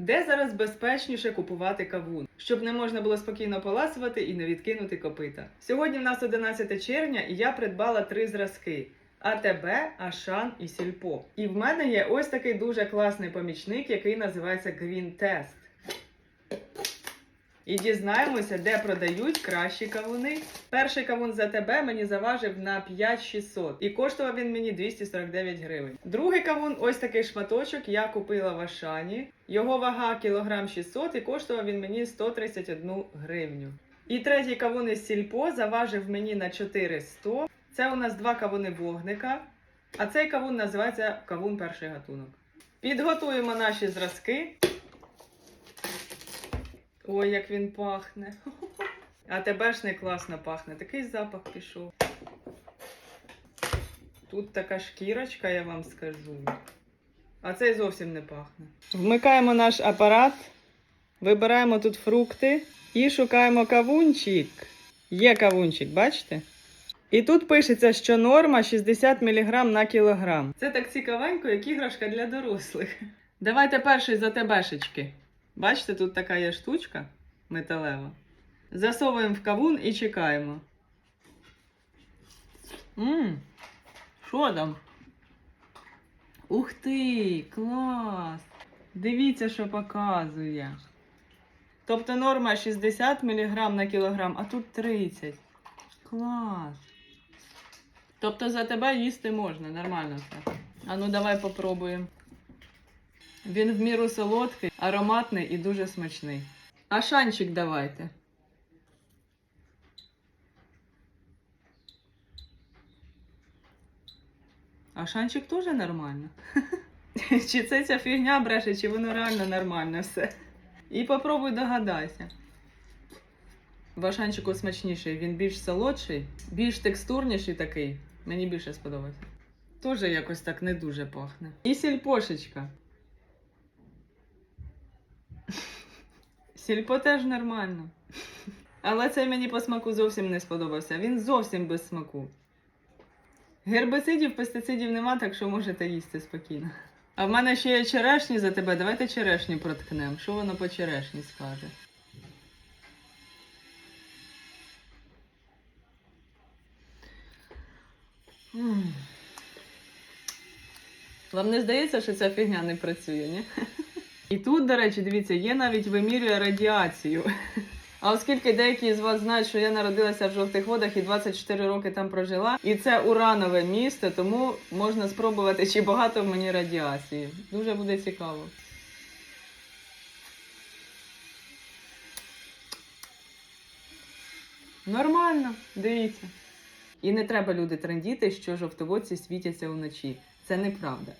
Де зараз безпечніше купувати кавун, щоб не можна було спокійно поласувати і не відкинути копита? Сьогодні в нас 11 червня, і я придбала три зразки: АТБ, Ашан і Сільпо. І в мене є ось такий дуже класний помічник, який називається Green Test. І дізнаємося, де продають кращі кавуни. Перший кавун за АТБ мені заважив на 5600 і коштував він мені 249 гривень. Другий кавун, ось такий шматочок, я купила в Ашані. Його вага кілограм 600 і коштував він мені 131 гривню. І третій кавун із сільпо заважив мені на 400. Це у нас два кавуни вогника, а цей кавун називається кавун перший гатунок. Підготуємо наші зразки. Ой, як він пахне. А тебе ж не класно пахне. Такий запах пішов. Тут така шкірочка, я вам скажу. А цей зовсім не пахне. Вмикаємо наш апарат, вибираємо тут фрукти і шукаємо кавунчик. Є кавунчик, бачите? І тут пишеться, що норма 60 мг на кілограм. Це так цікавенько, як іграшка для дорослих. Давайте перший за тебешечки. Бачите, тут така є штучка металева. Засовуємо в кавун і чекаємо. Мм, що там? Ух ти, клас! Дивіться, що показує. Тобто норма 60 мг на кілограм, а тут 30. Клас. Тобто за тебе їсти можна, нормально все. А ну давай попробуємо. Він в міру солодкий, ароматний і дуже смачний. А шанчик давайте. А шанчик теж нормально. Чи це ця фігня бреше, чи воно реально нормально все. І попробуй догадайся. Вашанчику смачніший, він більш солодший, більш текстурніший такий. Мені більше сподобається. Тоже якось так не дуже пахне. І сільпошечка. Сільпо теж нормально. Але цей мені по смаку зовсім не сподобався. Він зовсім без смаку. Гербицидів, пестицидів нема, так що можете їсти спокійно. А в мене ще є черешні за тебе. Давайте черешню проткнемо. Що воно по черешні скаже? Вам не здається, що ця фігня не працює, ні? І тут, до речі, дивіться, є навіть вимірює радіацію. А оскільки деякі з вас знають, що я народилася в жовтих водах і 24 роки там прожила, і це уранове місто, тому можна спробувати, чи багато в мені радіації. Дуже буде цікаво. Нормально, дивіться. І не треба люди трендіти, що жовтоводці світяться вночі. Це неправда.